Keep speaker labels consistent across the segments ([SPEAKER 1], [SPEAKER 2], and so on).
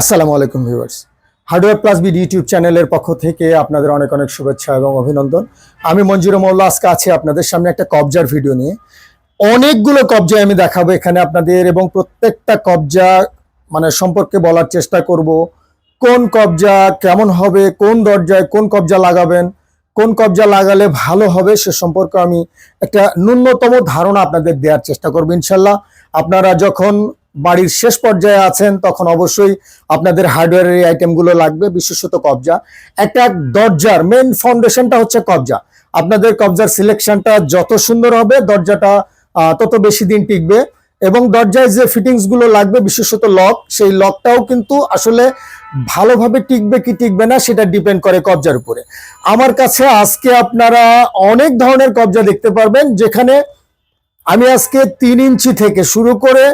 [SPEAKER 1] আসসালামু আলাইকুম viewers hardware plus BD YouTube চ্যানেলের পক্ষ থেকে আপনাদের অনেক অনেক শুভেচ্ছা এবং অভিনন্দন আমি মঞ্জুর মোল্লা আজকে আছি আপনাদের সামনে একটা কবজার ভিডিও নিয়ে অনেকগুলো কবজা আমি দেখাবো এখানে আপনাদের এবং প্রত্যেকটা কবজা মানে সম্পর্কে বলার চেষ্টা করব কোন কবজা কেমন হবে কোন দরজায় কোন কবজা লাগাবেন কোন কবজা লাগালে ভালো হবে সে সম্পর্কে আমি একটা ন্যূনতম ধারণা আপনাদের দেওয়ার চেষ্টা করবো ইনশাল্লাহ আপনারা যখন বাড়ির শেষ পর্যায়ে আছেন তখন অবশ্যই আপনাদের হার্ডওয়্যারের এই আইটেমগুলো লাগবে বিশেষত কবজা একটা দরজার মেন ফাউন্ডেশনটা হচ্ছে কবজা আপনাদের কবজার সিলেকশনটা যত সুন্দর হবে দরজাটা তত বেশি দিন টিকবে এবং দরজায় যে ফিটিংসগুলো লাগবে বিশেষত লক সেই লকটাও কিন্তু আসলে ভালোভাবে টিকবে কি টিকবে না সেটা ডিপেন্ড করে কবজার উপরে আমার কাছে আজকে আপনারা অনেক ধরনের কবজা দেখতে পারবেন যেখানে আমি আজকে তিন ইঞ্চি থেকে শুরু করে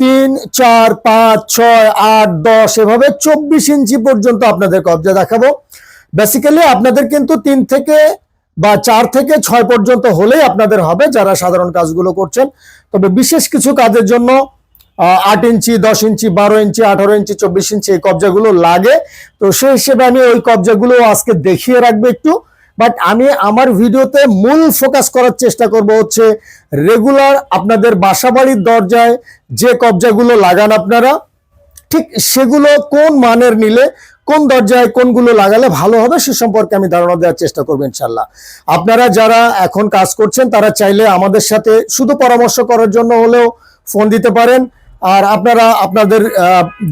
[SPEAKER 1] তিন চার পাঁচ ছয় আট দশ এভাবে চব্বিশ ইঞ্চি পর্যন্ত আপনাদের কবজা দেখাবো বেসিক্যালি আপনাদের কিন্তু তিন থেকে বা চার থেকে ছয় পর্যন্ত হলেই আপনাদের হবে যারা সাধারণ কাজগুলো করছেন তবে বিশেষ কিছু কাজের জন্য আট ইঞ্চি দশ ইঞ্চি বারো ইঞ্চি আঠারো ইঞ্চি চব্বিশ ইঞ্চি এই কবজাগুলো লাগে তো সেই হিসেবে আমি ওই কবজাগুলো আজকে দেখিয়ে রাখবো একটু বাট আমি আমার ভিডিওতে মূল ফোকাস করার চেষ্টা করব হচ্ছে রেগুলার আপনাদের বাসাবাড়ির দরজায় যে কবজাগুলো লাগান আপনারা ঠিক সেগুলো কোন মানের নিলে কোন দরজায় কোনগুলো লাগালে ভালো হবে সে সম্পর্কে আমি ধারণা দেওয়ার চেষ্টা করবো ইনশাল্লাহ আপনারা যারা এখন কাজ করছেন তারা চাইলে আমাদের সাথে শুধু পরামর্শ করার জন্য হলেও ফোন দিতে পারেন আর আপনারা আপনাদের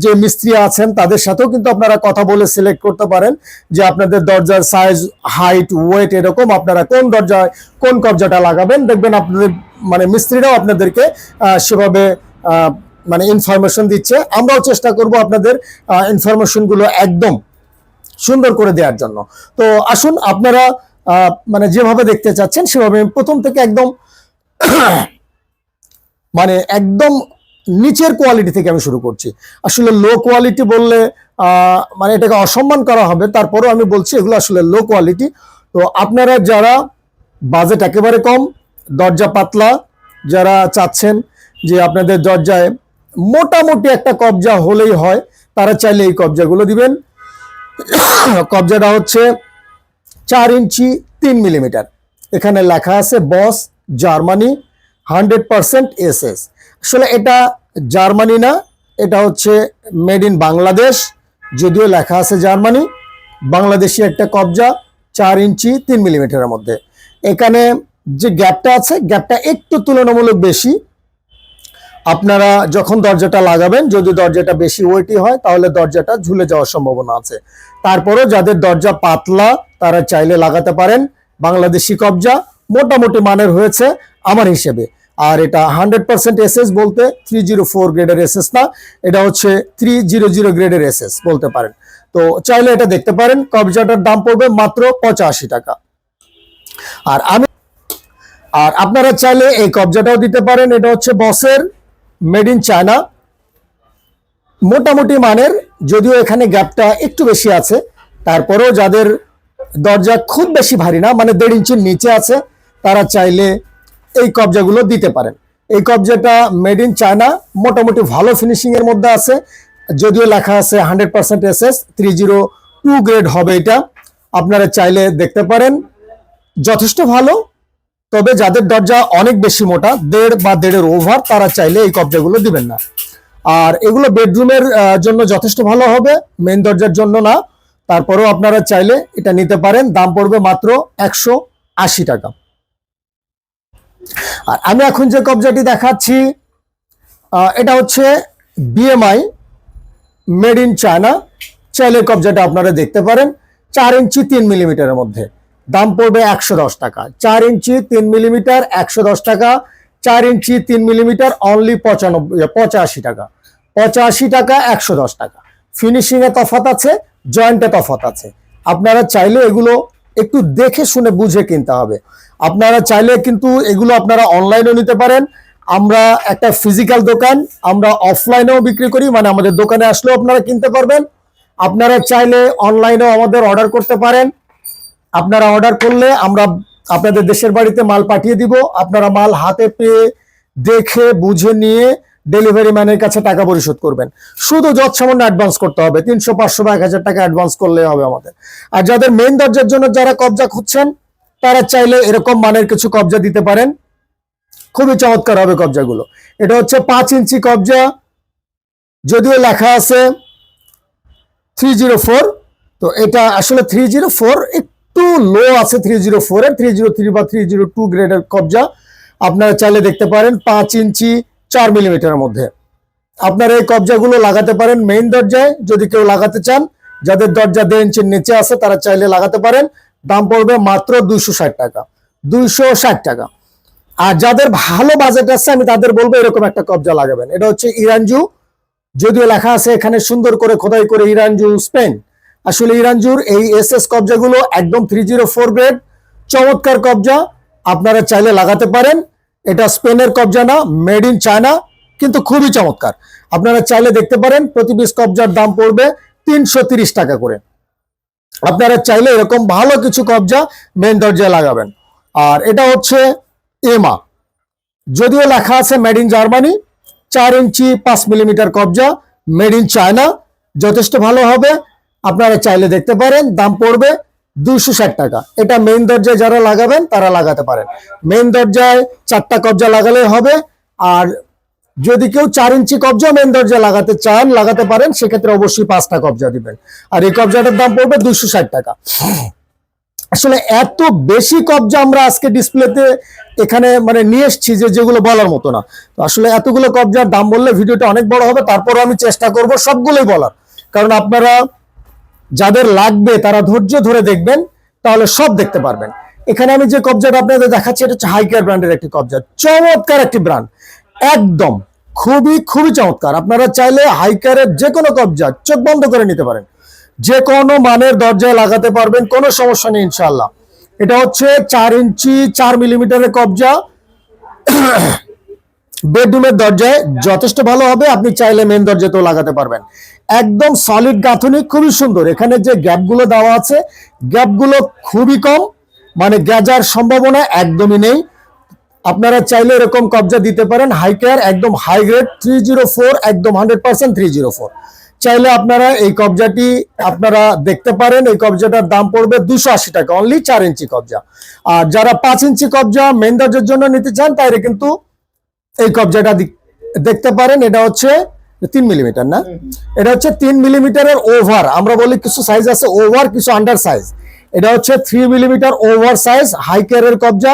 [SPEAKER 1] যে মিস্ত্রি আছেন তাদের সাথেও কিন্তু আপনারা কথা বলে সিলেক্ট করতে পারেন যে আপনাদের দরজার সাইজ হাইট ওয়েট এরকম আপনারা কোন দরজায় কোন কবজাটা লাগাবেন দেখবেন আপনাদের মানে মিস্ত্রিরাও আপনাদেরকে সেভাবে মানে ইনফরমেশন দিচ্ছে আমরাও চেষ্টা করব আপনাদের ইনফরমেশনগুলো একদম সুন্দর করে দেওয়ার জন্য তো আসুন আপনারা মানে যেভাবে দেখতে চাচ্ছেন সেভাবে প্রথম থেকে একদম মানে একদম নিচের কোয়ালিটি থেকে আমি শুরু করছি আসলে লো কোয়ালিটি বললে মানে এটাকে অসম্মান করা হবে তারপরেও আমি বলছি এগুলো আসলে লো কোয়ালিটি তো আপনারা যারা বাজেট একেবারে কম দরজা পাতলা যারা চাচ্ছেন যে আপনাদের দরজায় মোটামুটি একটা কবজা হলেই হয় তারা চাইলে এই কবজাগুলো দিবেন কবজাটা হচ্ছে চার ইঞ্চি তিন মিলিমিটার এখানে লেখা আছে Bosch Germany hundred percent S S আসলে এটা জার্মানি না এটা হচ্ছে মেড ইন বাংলাদেশ যদিও লেখা আছে জার্মানি বাংলাদেশি একটা কবজা চার ইঞ্চি তিন মিলিমিটারের মধ্যে এখানে যে গ্যাপটা আছে গ্যাপটা একটু তুলনামূলক বেশি আপনারা যখন দরজাটা লাগাবেন যদি দরজাটা বেশি ওয়েটি হয় তাহলে দরজাটা ঝুলে যাওয়ার সম্ভাবনা আছে তারপরেও যাদের দরজা পাতলা তারা চাইলে লাগাতে পারেন বাংলাদেশি কবজা মোটামুটি মানের হয়েছে আমার হিসেবে আর এটা হান্ড্রেড পার্সেন্ট এসএস বলতে থ্রি জিরো ফোর গ্রেডের এসএস না এটা হচ্ছে থ্রি জিরো জিরো গ্রেডের এসএস বলতে পারেন তো চাইলে এটা দেখতে পারেন কবজাটার দাম পড়বে মাত্র পঁচাশি টাকা আর আমি আর আপনারা চাইলে এই কবজাটাও দিতে পারেন এটা হচ্ছে বসের মেড ইন চায়না মোটামুটি মানের যদিও এখানে গ্যাপটা একটু বেশি আছে তারপরেও যাদের দরজা খুব বেশি ভারী না মানে দেড় ইঞ্চির নিচে আছে তারা চাইলে এই কবজাগুলো দিতে পারেন এই কবজাটা মেড ইন চায়না মোটামুটি ভালো ফিনিশিংয়ের মধ্যে আছে যদিও লেখা আছে hundred percent SS three zero two grade হবে এটা আপনারা চাইলে দেখতে পারেন যথেষ্ট ভালো তবে যাদের দরজা অনেক বেশি মোটা দেড় বা দেড়ের ওভার তারা চাইলে এই কবজাগুলো দিবেন না আর এগুলো বেডরুমের জন্য যথেষ্ট ভালো হবে মেন দরজার জন্য না তারপরেও আপনারা চাইলে এটা নিতে পারেন দাম পড়বে মাত্র একশো টাকা আর আমি এখন যে কবজাটি দেখাচ্ছি এটা হচ্ছে বিএমআই মেড ইন চায়না চাইলে কবজাটা আপনারা দেখতে পারেন চার ইঞ্চি তিন মিলিমিটারের মধ্যে দাম পড়বে একশো দশ টাকা চার ইঞ্চি তিন মিলিমিটার একশো দশ টাকা চার ইঞ্চি তিন মিলিমিটার অনলি পঁচানব্বই পঁচাশি টাকা পঁচাশি টাকা একশো দশ টাকা ফিনিশিংয়ে তফাত আছে জয়েন্টে তফাত আছে আপনারা চাইলে এগুলো একটু দেখে শুনে বুঝে কিনতে হবে আপনারা চাইলে কিন্তু এগুলো আপনারা অনলাইনেও নিতে পারেন আমরা একটা ফিজিক্যাল দোকান আমরা অফলাইনেও বিক্রি করি মানে আমাদের দোকানে আসলেও আপনারা কিনতে পারবেন আপনারা চাইলে অনলাইনেও আমাদের অর্ডার করতে পারেন আপনারা অর্ডার করলে আমরা আপনাদের দেশের বাড়িতে মাল পাঠিয়ে দিব আপনারা মাল হাতে পেয়ে দেখে বুঝে নিয়ে ডেলিভারি ম্যানের কাছে টাকা পরিশোধ করবেন শুধু যত সামান্য অ্যাডভান্স করতে হবে তিনশো পাঁচশো বা এক হাজার টাকা অ্যাডভান্স করলে হবে আমাদের আর যাদের মেন দরজার জন্য যারা কবজা খুঁজছেন তারা চাইলে এরকম মানের কিছু কবজা দিতে পারেন খুবই চমৎকার হবে কবজাগুলো এটা হচ্ছে পাঁচ ইঞ্চি কবজা যদিও লেখা আছে থ্রি জিরো ফোর তো এটা আসলে থ্রি জিরো ফোর একটু লো আছে থ্রি জিরো ফোরের থ্রি জিরো থ্রি বা থ্রি জিরো টু গ্রেডের কবজা আপনারা চাইলে দেখতে পারেন পাঁচ ইঞ্চি চার মিলিমিটারের মধ্যে আপনারা এই কবজাগুলো লাগাতে পারেন মেইন দরজায় যদি কেউ লাগাতে চান যাদের দরজা দেড় ইঞ্চির নিচে আছে তারা চাইলে লাগাতে পারেন দাম পড়বে মাত্র দুইশো ষাট টাকা দুইশো ষাট টাকা আর যাদের ভালো বাজেট আছে আমি তাদের বলবো এরকম একটা কবজা লাগাবেন এটা হচ্ছে ইরানজু যদিও লেখা আছে এখানে সুন্দর করে খোদাই করে ইরানজু স্পেন আসলে ইরানজুর এই এস এস কবজাগুলো একদম থ্রি জিরো ফোর গ্রেড চমৎকার কবজা আপনারা চাইলে লাগাতে পারেন এটা স্পেনের কবজা না মেড ইন চায়না কিন্তু খুবই চমৎকার আপনারা চাইলে দেখতে পারেন প্রতি পিস কবজার দাম পড়বে তিনশো টাকা করে আপনারা চাইলে এরকম ভালো কিছু কবজা মেন দরজায় লাগাবেন আর এটা হচ্ছে এমা যদিও লেখা আছে মেড ইন জার্মানি চার ইঞ্চি পাঁচ মিলিমিটার কবজা মেড ইন চায়না যথেষ্ট ভালো হবে আপনারা চাইলে দেখতে পারেন দাম পড়বে দুইশো ষাট টাকা এটা মেইন দরজায় যারা লাগাবেন তারা লাগাতে পারেন মেইন দরজায় চারটা কবজা লাগালে হবে আর যদি কেউ চার ইঞ্চি কবজা মেন দরজা লাগাতে চান লাগাতে পারেন সেক্ষেত্রে অবশ্যই পাঁচটা কবজা দিবেন আর এই কবজাটার দাম পড়বে দুইশো ষাট টাকা আসলে এত বেশি কবজা আমরা আজকে ডিসপ্লেতে এখানে মানে নিয়ে এসছি যে যেগুলো বলার মতো না তো আসলে এতগুলো কবজার দাম বললে ভিডিওটা অনেক বড় হবে তারপরও আমি চেষ্টা করব সবগুলোই বলার কারণ আপনারা যাদের লাগবে তারা ধৈর্য ধরে দেখবেন তাহলে সব দেখতে পারবেন এখানে আমি যে কবজাটা আপনাদের দেখাচ্ছি এটা হচ্ছে হাইকার ব্র্যান্ডের একটি কবজা চমৎকার একটি ব্র্যান্ড একদম খুবই খুবই চমৎকার আপনারা চাইলে হাইকারের যে কোনো কবজা চোখ বন্ধ করে নিতে পারেন যে কোনো মানের দরজায় লাগাতে পারবেন কোনো সমস্যা নেই ইনশাল্লাহ এটা হচ্ছে চার ইঞ্চি চার মিলিমিটারের কবজা বেডরুমের দরজায় যথেষ্ট ভালো হবে আপনি চাইলে মেন দরজাতেও লাগাতে পারবেন একদম সলিড গাঁথুনি খুবই সুন্দর এখানে যে গ্যাপগুলো দেওয়া আছে গ্যাপগুলো খুবই কম মানে গ্যাজার সম্ভাবনা একদমই নেই আপনারা চাইলে এরকম কবজা দিতে পারেন হাই কেয়ার একদম high grade three zero four একদম hundred percent three zero four চাইলে আপনারা এই কবজাটি আপনারা দেখতে পারেন এই কবজাটার দাম পড়বে দুশো আশি টাকা অনলি চার ইঞ্চি কবজা আর যারা পাঁচ ইঞ্চি কবজা মেন্দাজের জন্য নিতে চান তাইলে কিন্তু এই কবজাটা দেখতে পারেন এটা হচ্ছে তিন মিলিমিটার না এটা হচ্ছে তিন মিলিমিটারের ওভার আমরা বলি কিছু সাইজ আছে ওভার কিছু আন্ডার সাইজ এটা হচ্ছে three millimetre over size high কেয়ারের কবজা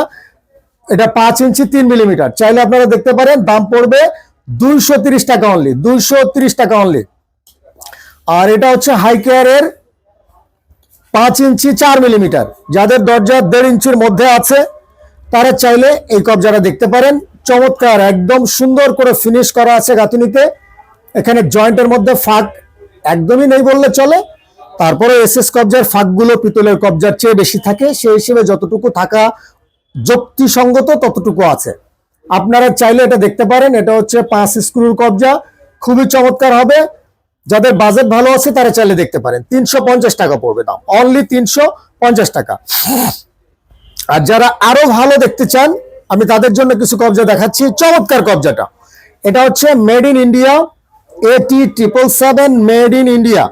[SPEAKER 1] এটা পাঁচ ইঞ্চি তিন মিলিমিটার চাইলে আপনারা দেখতে পারেন দাম পড়বে দুইশো টাকা অনলি দুইশো টাকা অনলি আর এটা হচ্ছে হাই কেয়ারের পাঁচ ইঞ্চি চার মিলিমিটার যাদের দরজা দেড় ইঞ্চির মধ্যে আছে তারা চাইলে এই কবজাটা দেখতে পারেন চমৎকার একদম সুন্দর করে ফিনিশ করা আছে গাঁথুনিতে এখানে জয়েন্টের মধ্যে ফাঁক একদমই নেই বললে চলে তারপরে এস এস কবজার ফাঁকগুলো পিতলের কবজার চেয়ে বেশি থাকে সেই হিসেবে যতটুকু থাকা যুক্তিসঙ্গত ততটুকু আছে আপনারা চাইলে এটা দেখতে পারেন এটা হচ্ছে পাঁচ স্ক্রুর কবজা খুবই চমৎকার হবে যাদের বাজেট ভালো আছে তারা চাইলে দেখতে পারেন তিনশো টাকা পড়বে দাম অনলি তিনশো টাকা আর যারা আরো ভালো দেখতে চান আমি তাদের জন্য কিছু কবজা দেখাচ্ছি চমৎকার কবজাটা এটা হচ্ছে মেড ইন ইন্ডিয়া এটি triple seven made in India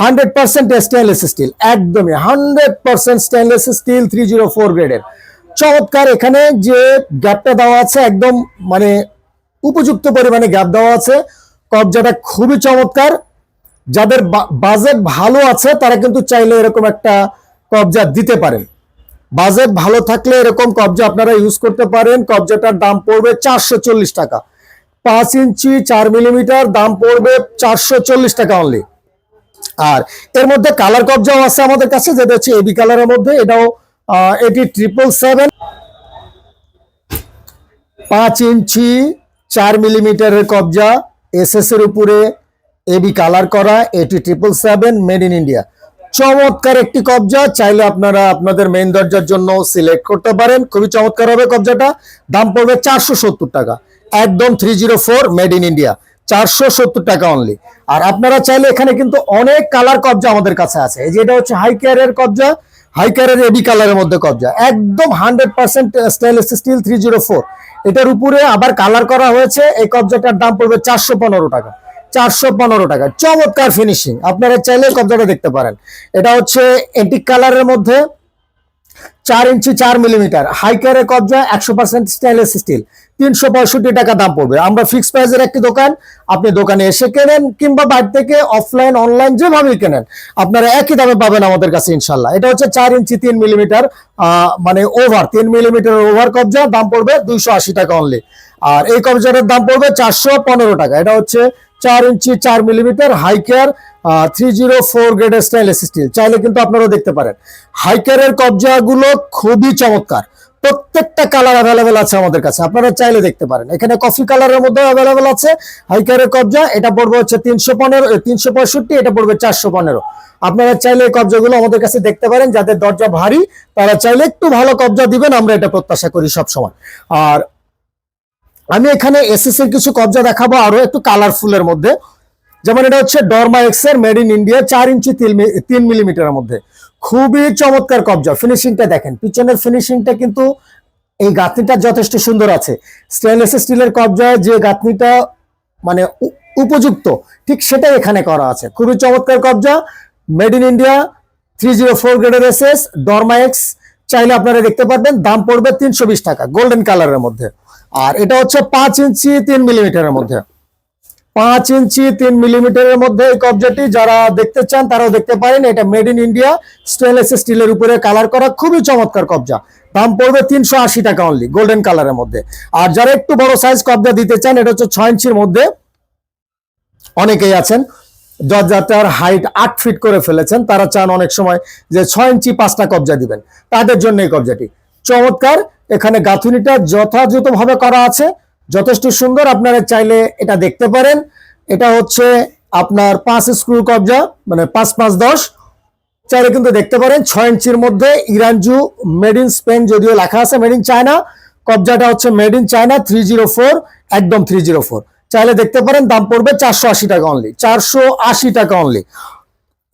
[SPEAKER 1] hundred percent stainless steel একদমই hundred percent stainless steel three zero four গ্রেডের চমৎকার এখানে যে গ্যাপটা দেওয়া আছে একদম মানে উপযুক্ত পরিমাণে গ্যাপ দেওয়া আছে কবজাটা খুবই চমৎকার যাদের বাজেট ভালো আছে তারা কিন্তু চাইলে এরকম একটা কবজা দিতে পারেন বাজেট ভালো থাকলে এরকম কবজা আপনারা ইউজ করতে পারেন কবজাটার দাম পড়বে চারশো টাকা পাঁচ ইঞ্চি চার মিলিমিটার দাম পড়বে চারশো টাকা অনলি আর এর মধ্যে কালার কবজাও আছে আমাদের কাছে যেটা হচ্ছে এবি কালারের মধ্যে এটাও এটি ট্রিপল সেভেন পাঁচ ইঞ্চি চার মিলিমিটারের কবজা এসএসের উপরে এবি কালার করা এটি triple seven made in India চমৎকার একটি কবজা চাইলে আপনারা আপনাদের মেইন দরজার জন্য সিলেক্ট করতে পারেন খুবই চমৎকার হবে কবজাটা দাম পড়বে চারশো টাকা একদম three zero four made in India চারশো সত্তর টাকা অনলি আর আপনারা চাইলে এখানে কিন্তু অনেক কালার কবজা আমাদের কাছে আছে এই যে এটা হচ্ছে হাই কেয়ারের কবজা হাইকারের এবি কালারের মধ্যে কবজা একদম hundred percent stainless steel three zero four এটার উপরে আবার কালার করা হয়েছে এই কবজাটার দাম পড়বে চারশো পনেরো টাকা চারশো পনেরো টাকা চমৎকার ফিনিশিং আপনারা চাইলে কবজাটা দেখতে পারেন এটা হচ্ছে এন্টিক কালারের মধ্যে চার ইঞ্চি চার মিলিমিটার হাইকারের কবজা একশো পার্সেন্ট স্টেনলেস স্টিল তিনশো পঁয়ষট্টি টাকা দাম পড়বে আমরা ফিক্স প্রাইজের একটি দোকান আপনি দোকানে এসে কেনেন কিংবা বাড়ি থেকে অফলাইন অনলাইন যেভাবেই কেনেন আপনারা একই দামে পাবেন আমাদের কাছে ইনশাল্লাহ এটা হচ্ছে চার ইঞ্চি তিন মিলিমিটার মানে ওভার তিন মিলিমিটার ওভার কবজা দাম পড়বে দুইশো আশি টাকা অনলি আর এই কবজাটার দাম পড়বে চারশো পনেরো টাকা এটা হচ্ছে চার ইঞ্চি চার millimetre high care three zero four গ্রেডের স্টাইলেস স্টিল চাইলে কিন্তু আপনারা দেখতে পারেন হাইকেয়ারের কবজাগুলো খুবই চমৎকার প্রত্যেকটা কালার অ্যাভেলেবেল আছে আমাদের কাছে আপনারা চাইলে দেখতে পারেন এখানে কফি কালারের মধ্যে অ্যাভেলেবেল আছে হাইকারের কবজা এটা পড়বে হচ্ছে তিনশো পনেরো তিনশো পঁয়ষট্টি এটা পড়বে চারশো পনেরো আপনারা চাইলে এই কবজাগুলো আমাদের কাছে দেখতে পারেন যাদের দরজা ভারী তারা চাইলে একটু ভালো কবজা দিবেন আমরা এটা প্রত্যাশা করি সবসময় আর আমি এখানে এসএস এর কিছু কবজা দেখাবো আরো একটু কালারফুলের মধ্যে যেমন এটা হচ্ছে ডরমা এক্স এর মেড ইন ইন্ডিয়া চার ইঞ্চি তিন মিলিমিটারের মধ্যে খুবই চমৎকার কবজা ফিনিশিংটা দেখেন পিছনের ফিনিশিংটা কিন্তু এই গাঁথনিটা যথেষ্ট সুন্দর আছে স্টেনলেস স্টিলের কবজা যে গাঁথনিটা মানে উপযুক্ত ঠিক সেটাই এখানে করা আছে খুবই চমৎকার কবজা made in India three zero four গ্রেডের এস এস ডরমা এক্স চাইলে আপনারা দেখতে পারবেন দাম পড়বে তিনশো টাকা গোল্ডেন কালারের মধ্যে আর এটা হচ্ছে পাঁচ ইঞ্চি তিন মিলিমিটারের মধ্যে পাঁচ ইঞ্চি তিন মিলিমিটারের মধ্যে এই কবজাটি যারা দেখতে চান তারাও দেখতে পারেন এটা মেড ইন ইন্ডিয়া স্টেনলেস স্টিলের উপরে কালার করা খুবই চমৎকার কবজা দাম পড়বে তিনশো আশি টাকা অনলি গোল্ডেন কালারের মধ্যে আর যারা একটু বড় সাইজ কবজা দিতে চান এটা হচ্ছে ছয় ইঞ্চির মধ্যে অনেকেই আছেন যার হাইট আট ফিট করে ফেলেছেন তারা চান অনেক সময় যে ছয় ইঞ্চি পাঁচটা কবজা দিবেন তাদের জন্য এই কবজাটি চমৎকার এখানে গাঁথুনিটা যথাযথভাবে করা আছে যথেষ্ট সুন্দর আপনারা চাইলে এটা দেখতে পারেন এটা হচ্ছে আপনার পাঁচ স্ক্রু কবজা মানে পাঁচ পাঁচ দশ চাইলে কিন্তু দেখতে পারেন ছয় ইঞ্চির মধ্যে ইরানজু মেড ইন স্পেন যদিও লেখা আছে মেড ইন চায়না কবজাটা হচ্ছে made in China three zero four একদম থ্রি জিরো ফোর চাইলে দেখতে পারেন দাম পড়বে চারশো আশি টাকা অনলি চারশো আশি টাকা অনলি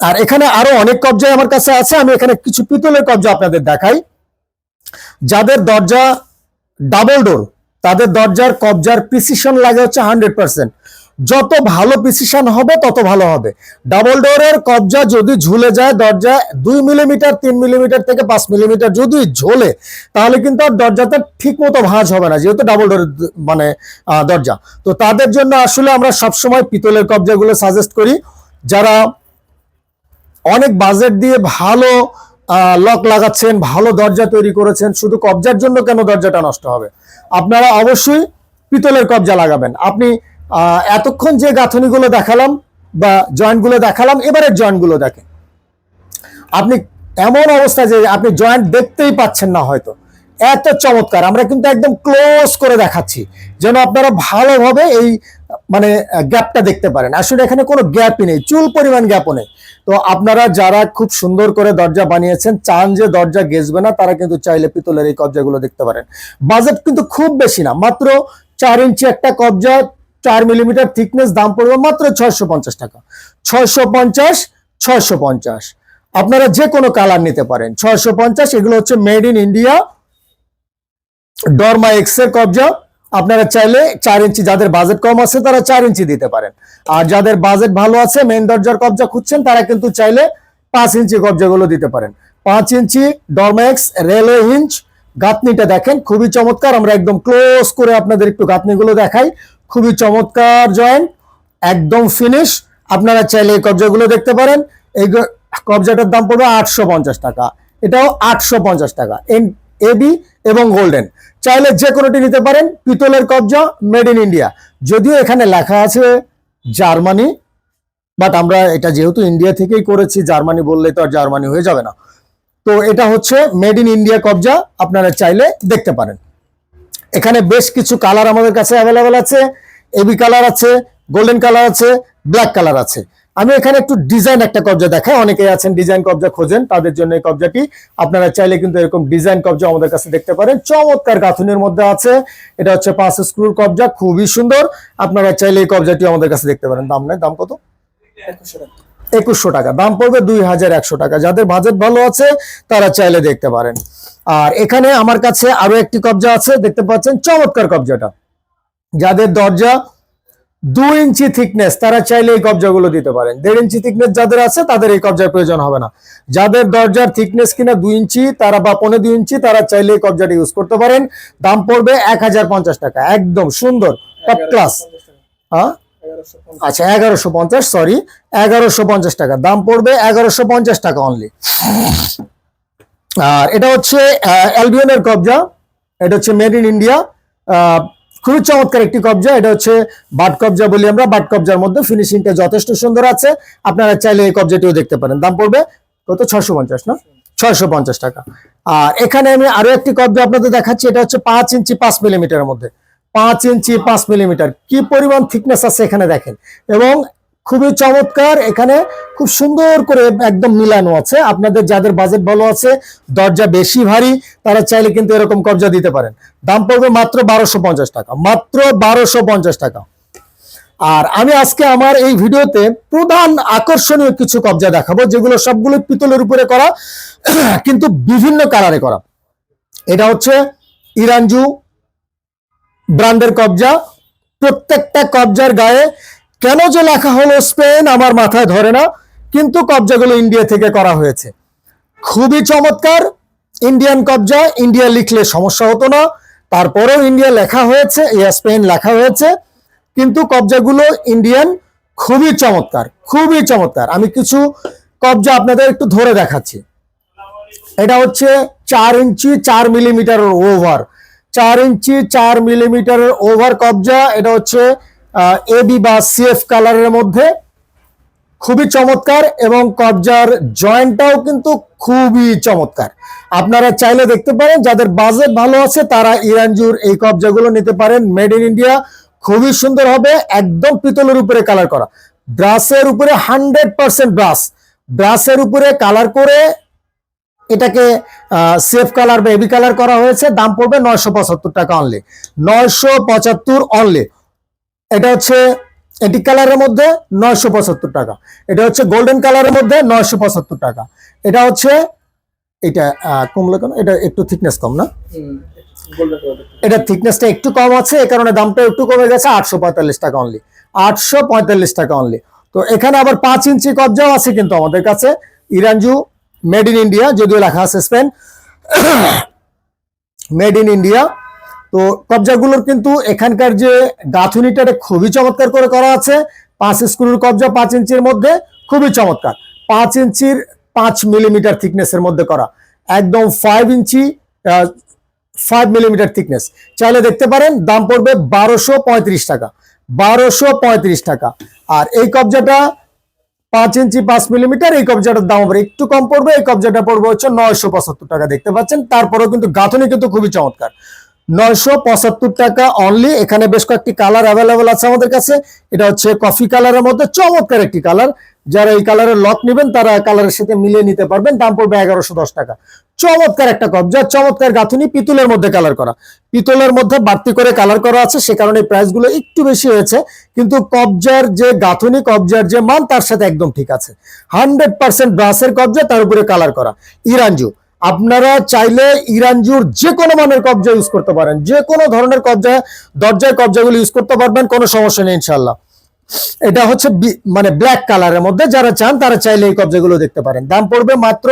[SPEAKER 1] আর এখানে আরো অনেক কবজা আমার কাছে আছে আমি এখানে কিছু পিতলের কবজা আপনাদের দেখাই যাদের দরজা ডাবল ডোর তাদের দরজার কবজার প্রিসিশন লাগে হচ্ছে হান্ড্রেড পার্সেন্ট যত ভালো প্রিসিশন হবে তত ভালো হবে ডাবল ডোরের কবজা যদি ঝুলে যায় দরজা দুই মিলিমিটার তিন মিলিমিটার থেকে পাঁচ মিলিমিটার যদি ঝোলে তাহলে কিন্তু আর দরজাটা ঠিক মতো ভাঁজ হবে না যেহেতু ডাবল ডোরের মানে দরজা তো তাদের জন্য আসলে আমরা সবসময় পিতলের কবজাগুলো সাজেস্ট করি যারা অনেক বাজেট দিয়ে ভালো লক লাগাচ্ছেন ভালো দরজা তৈরি করেছেন শুধু কবজার জন্য কেন দরজাটা নষ্ট হবে আপনারা অবশ্যই পিতলের কবজা লাগাবেন আপনি এতক্ষণ যে গাঁথনিগুলো দেখালাম বা জয়েন্টগুলো দেখালাম এবারের জয়েন্টগুলো দেখেন আপনি এমন অবস্থা যে আপনি জয়েন্ট দেখতেই পাচ্ছেন না হয়তো এত চমৎকার আমরা কিন্তু একদম ক্লোজ করে দেখাচ্ছি যেন আপনারা ভালোভাবে এই মানে গ্যাপটা দেখতে পারেন আসলে এখানে কোনো গ্যাপই নেই চুল পরিমাণ গ্যাপও নেই তো আপনারা যারা খুব সুন্দর করে দরজা বানিয়েছেন চান যে দরজা গেছবে না তারা কিন্তু চাইলে পিতলের এই কবজাগুলো দেখতে পারেন বাজেট কিন্তু খুব বেশি না মাত্র চার ইঞ্চি একটা কবজা চার মিলিমিটার থিকনেস দাম পড়বে মাত্র ছয়শো পঞ্চাশ টাকা ছয়শো পঞ্চাশ ছয়শো পঞ্চাশ আপনারা যে কোনো কালার নিতে পারেন ছয়শো পঞ্চাশ এগুলো হচ্ছে made in India Dorma X এর কবজা আপনারা চাইলে চার ইঞ্চি যাদের বাজেট কম আছে তারা চার ইঞ্চি দিতে পারেন আর যাদের বাজেট ভালো আছে মেন দরজার কবজা খুঁজছেন তারা কিন্তু চাইলে পাঁচ ইঞ্চি কবজাগুলো দিতে পারেন পাঁচ ইঞ্চি এক্স রেলওয়ে ইঞ্চ গাঁথনিটা দেখেন খুবই চমৎকার আমরা একদম ক্লোজ করে আপনাদের একটু গাঁথনিগুলো দেখাই খুবই চমৎকার জয়েন্ট একদম ফিনিশ আপনারা চাইলে এই কবজাগুলো দেখতে পারেন এই কবজাটার দাম পড়বে আটশো টাকা এটাও আটশো টাকা এবি এবং গোল্ডেন চাইলে যে কোনোটি নিতে পারেন পিতলের কবজা মেড ইন ইন্ডিয়া যদিও এখানে লেখা আছে জার্মানি বাট আমরা এটা যেহেতু ইন্ডিয়া থেকেই করেছি জার্মানি বললে তো আর জার্মানি হয়ে যাবে না তো এটা হচ্ছে মেড ইন ইন্ডিয়া কবজা আপনারা চাইলে দেখতে পারেন এখানে বেশ কিছু কালার আমাদের কাছে অ্যাভেলেবেল আছে এবি কালার আছে গোল্ডেন কালার আছে ব্ল্যাক কালার আছে আমি এখানে একটু ডিজাইন একটা কবজা দেখাই অনেকে আছেন ডিজাইন কবজা খোঁজেন তাদের জন্য এই কবজাটি আপনারা চাইলে কিন্তু এরকম ডিজাইন কবজা আমাদের কাছে দেখতে পারেন চমৎকার গাঁথুনের মধ্যে আছে এটা হচ্ছে পাঁচ স্ক্রুর কবজা খুবই সুন্দর আপনারা চাইলে এই কবজাটি আমাদের কাছে দেখতে পারেন দাম নেই দাম কত একুশশো টাকা দাম পড়বে দুই হাজার একশো টাকা যাদের বাজেট ভালো আছে তারা চাইলে দেখতে পারেন আর এখানে আমার কাছে আরো একটি কবজা আছে দেখতে পাচ্ছেন চমৎকার কবজাটা যাদের দরজা দু ইঞ্চি থিকনেস তারা চাইলে এই কবজাগুলো দিতে পারেন দেড় ইঞ্চি থিকনেস যাদের আছে তাদের এই কবজার প্রয়োজন হবে না যাদের দরজার থিকনেস কিনা দুই ইঞ্চি তারা বা পনেরো দুই ইঞ্চি তারা চাইলে এই কবজাটা ইউজ করতে পারেন দাম পড়বে এক টাকা একদম সুন্দর টপ ক্লাস হ্যাঁ আচ্ছা এগারোশো পঞ্চাশ সরি এগারোশো পঞ্চাশ টাকা দাম পড়বে এগারোশো পঞ্চাশ টাকা অনলি আর এটা হচ্ছে অ্যালবিয়নের কবজা এটা হচ্ছে মেড ইন ইন্ডিয়া খুবই চমৎকার একটি কবজা এটা হচ্ছে বাট কবজা বলি আমরা বাট কবজার মধ্যে ফিনিশিংটা যথেষ্ট সুন্দর আছে আপনারা চাইলে এই কবজাটিও দেখতে পারেন দাম পড়বে কত ছশো পঞ্চাশ না ছয়শো পঞ্চাশ টাকা আর এখানে আমি আরো একটি কবজা আপনাদের দেখাচ্ছি এটা হচ্ছে পাঁচ ইঞ্চি পাঁচ মিলিমিটারের মধ্যে পাঁচ ইঞ্চি পাঁচ মিলিমিটার কি পরিমাণ থিকনেস আছে এখানে দেখেন এবং খুবই চমৎকার এখানে খুব সুন্দর করে একদম মিলানো আছে আপনাদের যাদের বাজেট ভালো আছে দরজা বেশি ভারী তারা চাইলে কিন্তু এরকম কবজা দিতে পারেন দাম পড়বে মাত্র বারোশো পঞ্চাশ টাকা মাত্র বারোশো পঞ্চাশ টাকা আর আমি আজকে আমার এই ভিডিওতে প্রধান আকর্ষণীয় কিছু কবজা দেখাবো যেগুলো সবগুলো পিতলের উপরে করা কিন্তু বিভিন্ন কালারে করা এটা হচ্ছে ইরানজু ব্র্যান্ডের কবজা প্রত্যেকটা কবজার গায়ে কেন যে লেখা হলো স্পেন আমার মাথায় ধরে না কিন্তু কবজাগুলো ইন্ডিয়া থেকে করা হয়েছে খুবই চমৎকার ইন্ডিয়ান কবজা ইন্ডিয়া লিখলে সমস্যা হতো না তারপরেও ইন্ডিয়া লেখা হয়েছে স্পেন লেখা হয়েছে কিন্তু কবজাগুলো ইন্ডিয়ান খুবই চমৎকার খুবই চমৎকার আমি কিছু কবজা আপনাদের একটু ধরে দেখাচ্ছি এটা হচ্ছে চার ইঞ্চি চার মিলিমিটারের ওভার চার ইঞ্চি চার মিলিমিটারের ওভার কবজা এটা হচ্ছে এবি বা সিএফ কালারের মধ্যে খুবই চমৎকার এবং কবজার জয়েন্টটাও কিন্তু খুবই চমৎকার আপনারা চাইলে দেখতে পারেন যাদের বাজেট ভালো আছে তারা ইরানজুর এই কবজাগুলো নিতে পারেন মেড ইন ইন্ডিয়া খুবই সুন্দর হবে একদম পিতলের উপরে কালার করা ব্রাসের উপরে হান্ড্রেড পার্সেন্ট ব্রাস ব্রাসের উপরে কালার করে এটাকে সেফ কালার বা এবি কালার করা হয়েছে দাম পড়বে নয়শো পঁচাত্তর টাকা অনলি নয়শো পঁচাত্তর অনলি এটা হচ্ছে এটি কালারের মধ্যে নয়শো পঁচাত্তর টাকা এটা হচ্ছে গোল্ডেন কালারের মধ্যে নয়শো পঁচাত্তর টাকা এটা হচ্ছে এটা কমলে কেন এটা একটু থিকনেস কম না এটা থিকনেসটা একটু কম আছে এ কারণে দামটা একটু কমে গেছে আটশো পঁয়তাল্লিশ টাকা অনলি আটশো পঁয়তাল্লিশ টাকা অনলি তো এখানে আবার পাঁচ ইঞ্চি কবজাও আছে কিন্তু আমাদের কাছে ইরানজু মেড ইন ইন্ডিয়া যদিও লেখা আছে স্পেন মেড ইন ইন্ডিয়া তো কবজাগুলোর কিন্তু এখানকার যে গাঁথুনিটা খুবই চমৎকার করে করা আছে পাঁচ স্কুলের কবজা পাঁচ ইঞ্চির মধ্যে খুবই চমৎকার পাঁচ ইঞ্চির পাঁচ মিলিমিটার থিকনেসের মধ্যে করা একদম five inch five millimetre thickness চাইলে দেখতে পারেন দাম পড়বে বারোশো টাকা বারোশো টাকা আর এই কবজাটা পাঁচ ইঞ্চি পাঁচ মিলিমিটার এই কবজাটার দাম আবার একটু কম পড়বে এই কবজাটা পড়বে হচ্ছে নয়শো টাকা দেখতে পাচ্ছেন তারপরেও কিন্তু গাঁথনি কিন্তু খুবই চমৎকার নয়শো পঁচাত্তর টাকা অনলি এখানে বেশ কয়েকটি কালার অ্যাভেলেবল আছে আমাদের কাছে এটা হচ্ছে কফি কালারের মধ্যে চমৎকার একটি কালার যারা এই কালারের লক নেবেন তারা কালারের সাথে মিলিয়ে নিতে পারবেন দাম পড়বে এগারোশো দশ টাকা চমৎকার একটা কবজা চমৎকার গাঁথুনি পিতলের মধ্যে কালার করা পিতলের মধ্যে বাড়তি করে কালার করা আছে সে কারণে প্রাইসগুলো একটু বেশি হয়েছে কিন্তু কবজার যে গাঁথুনি কবজার যে মান তার সাথে একদম ঠিক আছে হান্ড্রেড পার্সেন্ট ব্রাসের কবজা তার উপরে কালার করা ইরানজু আপনারা চাইলে ইরানজুর যে কোনো মানের কবজা ইউজ করতে পারেন যে কোনো ধরনের কবজা দরজায় কবজাগুলো ইউজ করতে পারবেন কোনো সমস্যা নেই ইনশাল্লাহ এটা হচ্ছে মানে ব্ল্যাক কালারের মধ্যে যারা চান তারা চাইলে এই কবজাগুলো দেখতে পারেন দাম পড়বে মাত্র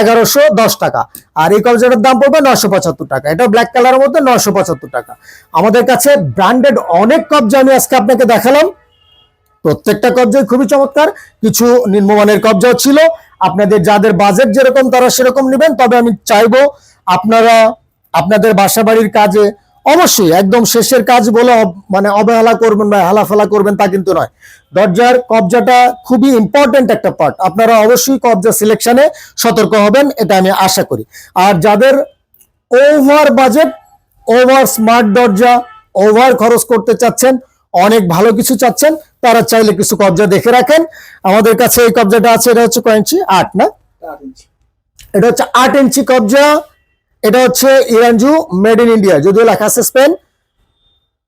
[SPEAKER 1] এগারোশো দশ টাকা আর এই কবজাটার দাম পড়বে নশো পঁচাত্তর টাকা এটা ব্ল্যাক কালারের মধ্যে নশো পঁচাত্তর টাকা আমাদের কাছে ব্র্যান্ডেড অনেক কবজা আমি আজকে আপনাকে দেখালাম প্রত্যেকটা কবজাই খুবই চমৎকার কিছু নিম্নমানের কবজাও ছিল আপনাদের যাদের বাজেট যেরকম তারা সেরকম নেবেন তবে আমি চাইবো আপনারা আপনাদের বাসা বাড়ির কাজে অবশ্যই একদম শেষের কাজ বলে মানে অবহেলা করবেন বা হেলাফেলা করবেন তা কিন্তু নয় দরজার কবজাটা খুবই ইম্পর্টেন্ট একটা পার্ট আপনারা অবশ্যই কবজা সিলেকশনে সতর্ক হবেন এটা আমি আশা করি আর যাদের ওভার বাজেট ওভার স্মার্ট দরজা ওভার খরচ করতে চাচ্ছেন অনেক ভালো কিছু চাচ্ছেন তারা চাইলে কিছু কবজা দেখে রাখেন আমাদের কাছে এই কবজাটা আছে এটা হচ্ছে ইঞ্চি আট না এটা হচ্ছে আট ইঞ্চি কবজা এটা হচ্ছে ইরানজু মেড ইন ইন্ডিয়া যদিও লেখা আছে স্পেন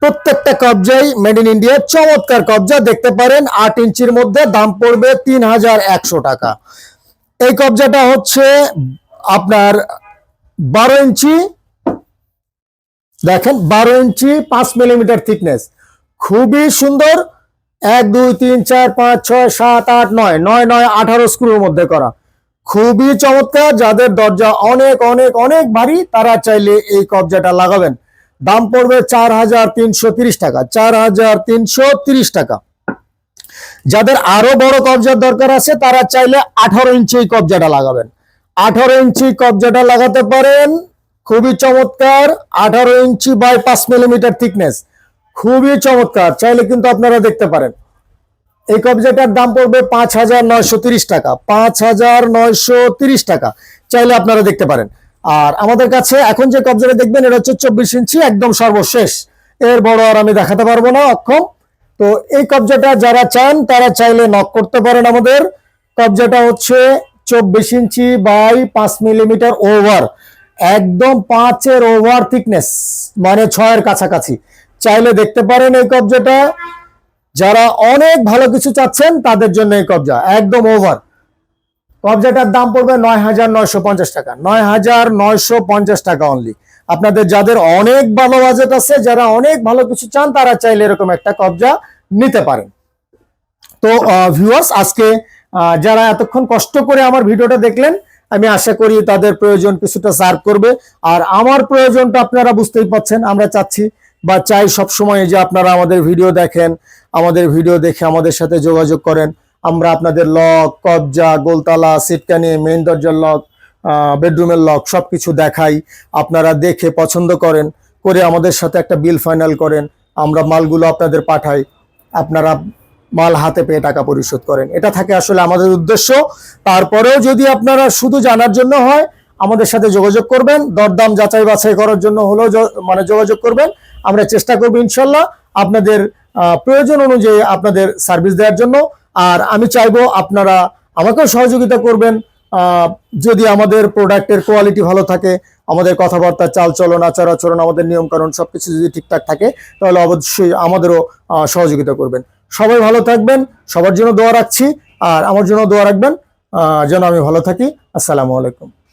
[SPEAKER 1] প্রত্যেকটা কবজাই মেড ইন ইন্ডিয়া চমৎকার কবজা দেখতে পারেন আট ইঞ্চির মধ্যে দাম পড়বে তিন হাজার একশো টাকা এই কবজাটা হচ্ছে আপনার বারো ইঞ্চি দেখেন বারো ইঞ্চি পাঁচ মিলিমিটার থিকনেস খুবই সুন্দর এক দুই তিন চার পাঁচ ছয় সাত আট নয় নয় নয় আঠারো স্ক্রুর মধ্যে করা খুবই চমৎকার যাদের দরজা অনেক অনেক অনেক ভারী তারা চাইলে এই কবজাটা লাগাবেন দাম পড়বে চার হাজার তিনশো তিরিশ টাকা চার হাজার তিনশো তিরিশ টাকা যাদের আরো বড় কবজার দরকার আছে তারা চাইলে আঠারো ইঞ্চি কবজাটা লাগাবেন আঠারো ইঞ্চি কবজাটা লাগাতে পারেন খুবই চমৎকার আঠারো ইঞ্চি বাই পাঁচ মিলিমিটার থিকনেস খুবই চমৎকার চাইলে কিন্তু আপনারা দেখতে পারেন এই কবজাটার দাম পড়বে পাঁচ হাজার নয়শো তিরিশ টাকা পাঁচ হাজার নয়শো তিরিশ টাকা চাইলে আপনারা দেখতে পারেন আর আমাদের কাছে এখন যে কবজাটা দেখবেন এটা হচ্ছে চব্বিশ ইঞ্চি একদম সর্বশেষ এর বড় আর আমি দেখাতে পারবো না অক্ষম তো এই কবজাটা যারা চান তারা চাইলে নক করতে পারেন আমাদের কবজাটা হচ্ছে চব্বিশ ইঞ্চি বাই পাঁচ মিলিমিটার ওভার একদম পাঁচের ওভার থিকনেস মানে ছয়ের কাছাকাছি চাইলে দেখতে পারেন এই কবজাটা যারা অনেক ভালো কিছু চাচ্ছেন তাদের জন্য এই কবজা একদম ওভার কবজাটার দাম পড়বে নয় হাজার নয়শো পঞ্চাশ টাকা নয় হাজার নয়শো পঞ্চাশ টাকা অনলি আপনাদের যাদের অনেক ভালো বাজেট আছে যারা অনেক ভালো কিছু চান তারা চাইলে এরকম একটা কবজা নিতে পারেন তো ভিউয়ার্স আজকে যারা এতক্ষণ কষ্ট করে আমার ভিডিওটা দেখলেন আমি আশা করি তাদের প্রয়োজন কিছুটা সার্ভ করবে আর আমার প্রয়োজনটা আপনারা বুঝতেই পাচ্ছেন আমরা চাচ্ছি বা চাই সবসময় যে আপনারা আমাদের ভিডিও দেখেন আমাদের ভিডিও দেখে আমাদের সাথে যোগাযোগ করেন আমরা আপনাদের লক কবজা গোলতলা সিটকানি মেইন দরজার লক বেডরুমের লক সব কিছু দেখাই আপনারা দেখে পছন্দ করেন করে আমাদের সাথে একটা বিল ফাইনাল করেন আমরা মালগুলো আপনাদের পাঠাই আপনারা মাল হাতে পেয়ে টাকা পরিশোধ করেন এটা থাকে আসলে আমাদের উদ্দেশ্য তারপরেও যদি আপনারা শুধু জানার জন্য হয় আমাদের সাথে যোগাযোগ করবেন দরদাম যাচাই বাছাই করার জন্য হলেও মানে যোগাযোগ করবেন আমরা চেষ্টা করবো ইনশাল্লাহ আপনাদের প্রয়োজন অনুযায়ী আপনাদের সার্ভিস দেওয়ার জন্য আর আমি চাইবো আপনারা আমাকেও সহযোগিতা করবেন যদি আমাদের প্রোডাক্টের কোয়ালিটি ভালো থাকে আমাদের কথাবার্তা চালচলন আচার আচরণ আমাদের নিয়মকানুন সব কিছু যদি ঠিকঠাক থাকে তাহলে অবশ্যই আমাদেরও সহযোগিতা করবেন সবাই ভালো থাকবেন সবার জন্য দোয়া রাখছি আর আমার জন্য দোয়া রাখবেন যেন আমি ভালো থাকি আসসালামু আলাইকুম